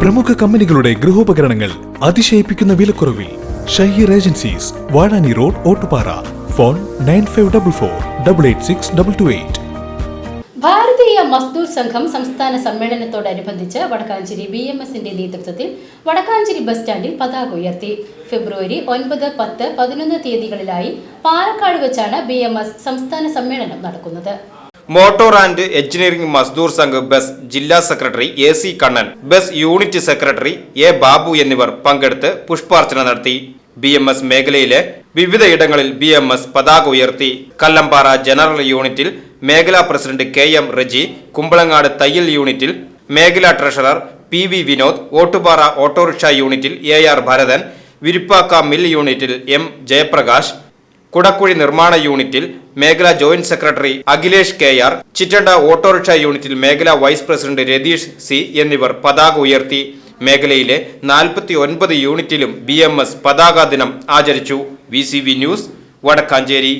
പ്രമുഖ കമ്പനികളുടെ ഗൃഹോപകരണങ്ങൾ അതിശയിപ്പിക്കുന്ന വിലക്കുറവിൽ Shaheer agencies Vazhani road Ottupara. Phone nine five double four double eight six double two eight. Bharatiya Mazdoor Sangham സംസ്ഥാന സമ്മേളനത്തോടനുബന്ധിച്ച് Vadakkanchery B M എസിന്റെ നേതൃത്വത്തിൽ വടക്കാഞ്ചേരി ബസ് സ്റ്റാൻഡിൽ പതാക ഉയർത്തി. ഫെബ്രുവരി ഒൻപത് പത്ത് പതിനൊന്ന് തീയതികളിലായി പാലക്കാട് വെച്ചാണ് ബി സംസ്ഥാന സമ്മേളനം നടക്കുന്നത്. Motor and engineering Mazdoor Sangh bus ജില്ലാ secretary A C Kannan bus unit secretary A Babu എന്നിവർ പങ്കെടുത്ത് പുഷ്പാർച്ചന നടത്തി. ബി എം എസ് മേഖലയിലെ വിവിധയിടങ്ങളിൽ ബി എം എസ് പതാക ഉയർത്തി. കല്ലമ്പാറ ജനറൽ യൂണിറ്റിൽ മേഖലാ president K M Reji Kumbalangad തയ്യൽ യൂണിറ്റിൽ മേഖലാ treasurer P V Vinod Ottupara autorickshaw യൂണിറ്റിൽ A R Bharathan Virippakka mill യൂണിറ്റിൽ എം ജയപ്രകാശ് കുടക്കുഴി നിർമ്മാണ യൂണിറ്റിൽ മേഖലാ joint secretary Akhilesh K R Chittanda autorickshaw യൂണിറ്റിൽ മേഖലാ വൈസ് പ്രസിഡന്റ് രതീഷ് സി എന്നിവർ പതാക ഉയർത്തി. മേഖലയിലെ നാൽപ്പത്തി ഒൻപത് യൂണിറ്റിലും ബി എം എസ് പതാക ദിനം ആചരിച്ചു. V C V news Vadakkanchery.